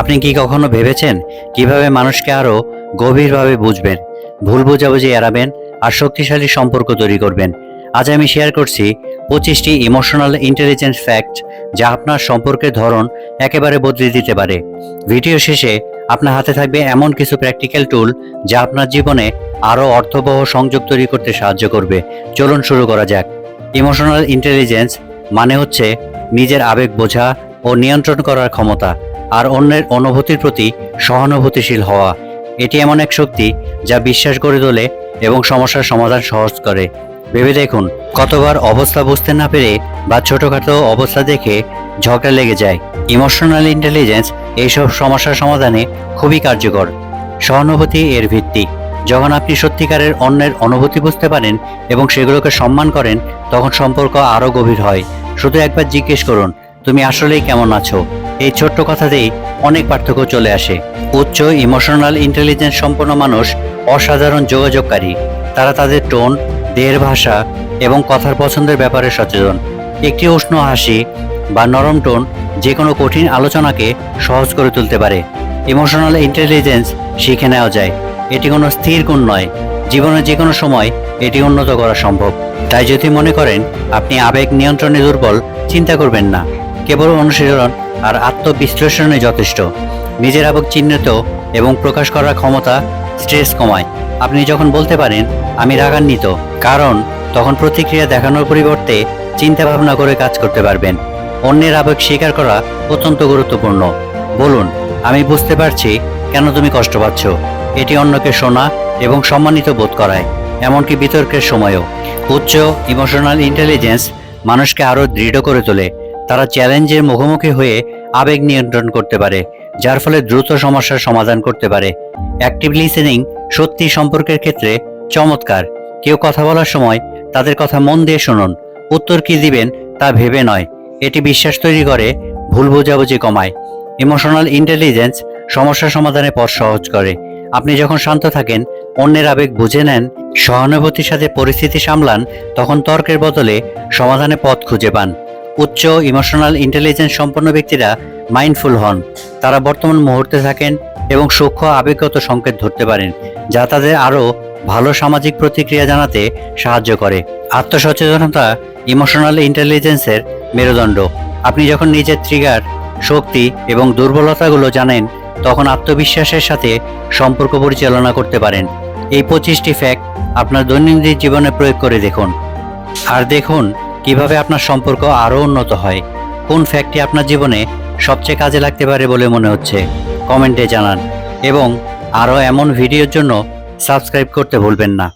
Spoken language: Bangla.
আপনি কি কখনো ভেবেছেন কীভাবে মানুষকে আরও গভীরভাবে বুঝবেন, ভুল বোঝাবুঝি এড়াবেন আর শক্তিশালী সম্পর্ক তৈরি করবেন? আজ আমি শেয়ার করছি পঁচিশটি ইমোশনাল ইন্টেলিজেন্স ফ্যাক্ট যা আপনার সম্পর্কের ধরন একেবারে বদলে দিতে পারে। ভিডিও শেষে আপনার হাতে থাকবে এমন কিছু প্র্যাকটিক্যাল টুল যা আপনার জীবনে আরও অর্থবহ সংযোগ তৈরি করতে সাহায্য করবে। চলুন শুরু করা যাক। ইমোশনাল ইন্টেলিজেন্স মানে হচ্ছে নিজের আবেগ বোঝা ও নিয়ন্ত্রণ করার ক্ষমতা। আর অন্যের অনুভূতির প্রতি সহানুভূতিশীল হওয়া। এটি এমন এক শক্তি যা বিশ্বাস গড়ে তোলে এবং সমস্যার সমাধান সহজ করে। ভেবে দেখুন, কতবার অবস্থা বুঝতে না পেরে বা ছোটখাটো অবস্থা দেখে ঝগড়া লেগে যায়। ইমোশনাল ইন্টেলিজেন্স এইসব সমস্যার সমাধানে খুবই কার্যকর। সহানুভূতি এর ভিত্তি। যখন আপনি সত্যিকারের অন্যের অনুভূতি বুঝতে পারেন এবং সেগুলোকে সম্মান করেন, তখন সম্পর্ক আরও গভীর হয়। শুধু একবার জিজ্ঞেস করুন, তুমি আসলেই কেমন আছো? এই ছোট্ট কথাতেই অনেক পার্থক্য চলে আসে। উচ্চ ইমোশনাল ইন্টেলিজেন্স সম্পন্ন মানুষ অসাধারণ যোগাযোগকারী। তারা তাদের টোন, দেহের ভাষা এবং কথার পছন্দের ব্যাপারে সচেতন। একটি উষ্ণ হাসি বা নরম টোন যে কোনো কঠিন আলোচনাকে সহজ করে তুলতে পারে। ইমোশনাল ইন্টেলিজেন্স শিখে নেওয়া যায়। এটি কোনো স্থির গুণ নয়। জীবনে যে কোনো সময় এটি উন্নত করা সম্ভব। তাই যদি মনে করেন, আপনি আবেগ নিয়ন্ত্রণে দুর্বল, চিন্তা করবেন না। কেবল অনুশীলন আর আত্মবিশ্লেষণে যথেষ্ট। নিজের আবেগ চিহ্নিত এবং প্রকাশ করার ক্ষমতা স্ট্রেস কমায়। আপনি যখন বলতে পারেন, আমি রাগান্বিত, কারণ তখন প্রতিক্রিয়া দেখানোর পরিবর্তে চিন্তা ভাবনা করে কাজ করতে পারবেন। অন্যের আবেগ স্বীকার করা অত্যন্ত গুরুত্বপূর্ণ। বলুন, আমি বুঝতে পারছি কেন তুমি কষ্ট পাচ্ছ। এটি অন্যকে শোনা এবং সম্মানিত বোধ করায়, এমনকি বিতর্কের সময়ও। উচ্চ ইমোশনাল ইন্টেলিজেন্স মানুষকে আরও দৃঢ় করে তোলে। তারা চ্যালেঞ্জের মুখোমুখি হয়ে আবেগ নিয়ন্ত্রণ করতে পারে, যার ফলে দ্রুত সমস্যার সমাধান করতে পারে। অ্যাক্টিভ লিসেনিং সত্যি সম্পর্কের ক্ষেত্রে চমৎকার। কেউ কথা বলার সময় তাদের কথা মন দিয়ে শুনুন। উত্তর কি দিবেন তা ভেবে নয়। এটি বিশ্বাস তৈরি করে, ভুল বোঝাবুঝি কমায়। ইমোশনাল ইন্টেলিজেন্স সমস্যা সমাধানে পথ সহজ করে। আপনি যখন শান্ত থাকেন, অন্যের আবেগ বুঝে নেন, সহানুভূতির সাথে পরিস্থিতি সামলান, তখন তর্কের বদলে সমাধানে পথ খুঁজে পান। উচ্চ ইমোশনাল ইন্টেলিজেন্স সম্পন্ন ব্যক্তিরা মাইন্ডফুল হন। তারা বর্তমান মুহূর্তে থাকেন এবং সূক্ষ্ম আবেগগত সংকেত ধরতে পারেন, যা তাদের আরও ভালো সামাজিক প্রতিক্রিয়া জানাতে সাহায্য করে। আত্মসচেতনতা ইমোশনাল ইন্টেলিজেন্সের মেরুদণ্ড। আপনি যখন নিজের ট্রিগার শক্তি এবং দুর্বলতাগুলো জানেন, তখন আত্মবিশ্বাসের সাথে সম্পর্ক পরিচালনা করতে পারেন। এই পঁচিশটি ফ্যাক্ট আপনার দৈনন্দিন জীবনে প্রয়োগ করে দেখুন। আর দেখুন কীভাবে আপনার সম্পর্ক আরও উন্নত হয়, কোন ফ্যাক্টটি আপনার জীবনে সবচেয়ে কাজে লাগতে পারে বলে মনে হচ্ছে, কমেন্টে জানান। এবং আরও এমন ভিডিওর জন্য সাবস্ক্রাইব করতে ভুলবেন না।